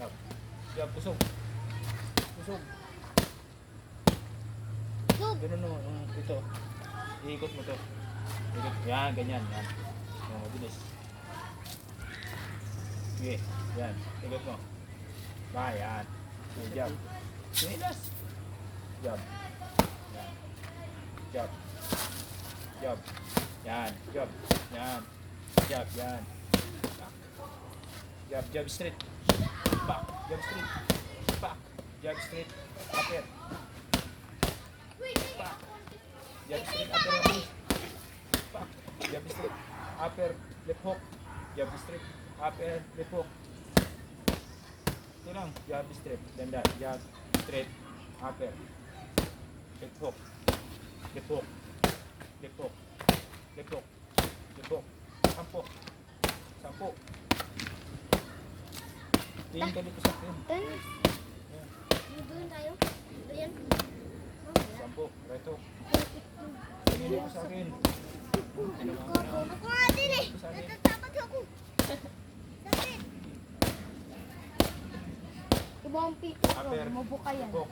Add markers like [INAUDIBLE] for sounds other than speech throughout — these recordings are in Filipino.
Jab. Jab, pusog. Pusog. Sub. Ganun no, um, ito. Iikot mo to. Ikot. Yan, ganyan. Yan. Oh, mabilis. Sige, yan. Ikot mo. Ba, yan. Sige, jab. Sige, last. Jab. Yan. Jab. Jab. Yan. Jab. Yan. Jab. Yan. Jab, jab straight. Back. Jab straight. Back. Jab straight. Upper. Back. Jab straight. Upper. Back. Jab straight. Upper. Left hook. Jab straight. Upper. Left hook. Ito lang. Jab straight. Ganda. Jab straight. Upper. Left hook. Left hook. Left hook. Left hook. Left hook. Sampo. Sampo. Tingin ka dito sa akin. Yan. Doon tayo. Ayan. Sampo. Hook. Tingin dito sa akin. Ano ba? Ano? Ako nga din eh. Natatakot ako. Sakit. Ibang pito ko. Mabuka yan. Hook.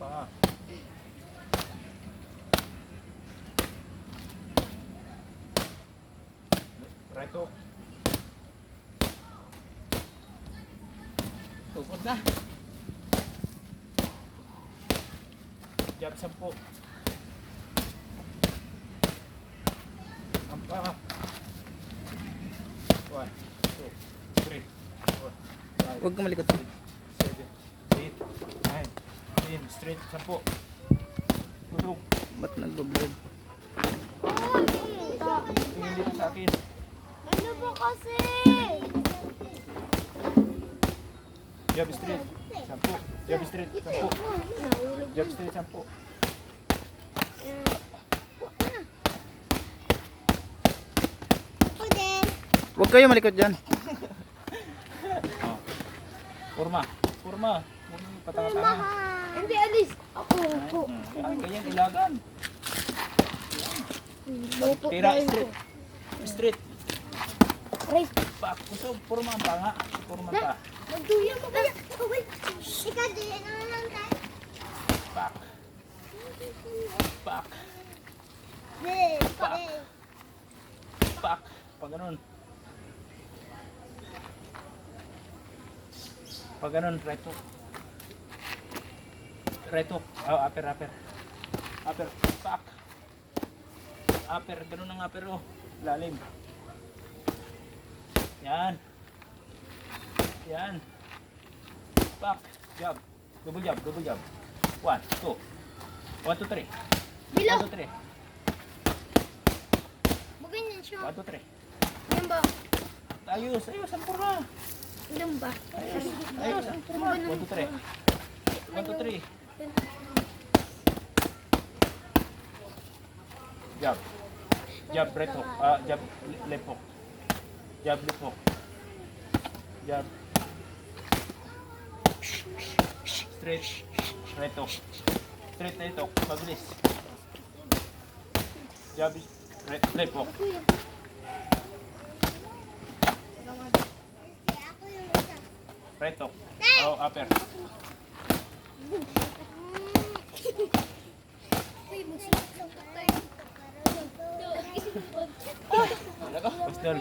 Paa. Hook. Tukod na. Jab sampo. Ang paa. One, two, three, four, five, Huwag kang malikot. seven, eight, nine, ten, straight, sampo. Tulog. Ba't nagbablog? Tingin dito sa akin. Kasi? Jab straight, sampo. Jab straight, sampo. Jab straight, sampo. Huwag kayo malikot dyan. Oh. [LAUGHS] Kurma. Kurma. Patanga-tanga. Hindi, alis. Ako, ako. Hmm. Ay, ganyan ilagan. Tira, na yun Right. Pak, kusog. Kurma ang panga. Kurma pa. Magduya mo kaya. Uy, ikaw din. Ano lang tayo? Pak. Pak. Pak. Pak. Pag ganun. Pag ganun, right hook. Right hook. Oh, upper, upper. Upper. Pak. Upper. Ganun ang upper, oh. Lalim. Yan. Yan. Pak. Jab. Double jab, double jab. One, two. One, two, three. Bilo. One, two, three. Maganyan siya. One, two, three. Yan ba? Ayos, ayos, ang pura. Yan ba? Ayos, ayos, ang pura. One, two, three. One, two, three. Jab. Jab, right hook. Ah, jab, left hook. Jab, left hook. Jab. Straight. Hook. Straight, right hook. Mabilis. Jab, right, left. Right hook. Oh, upper. 这里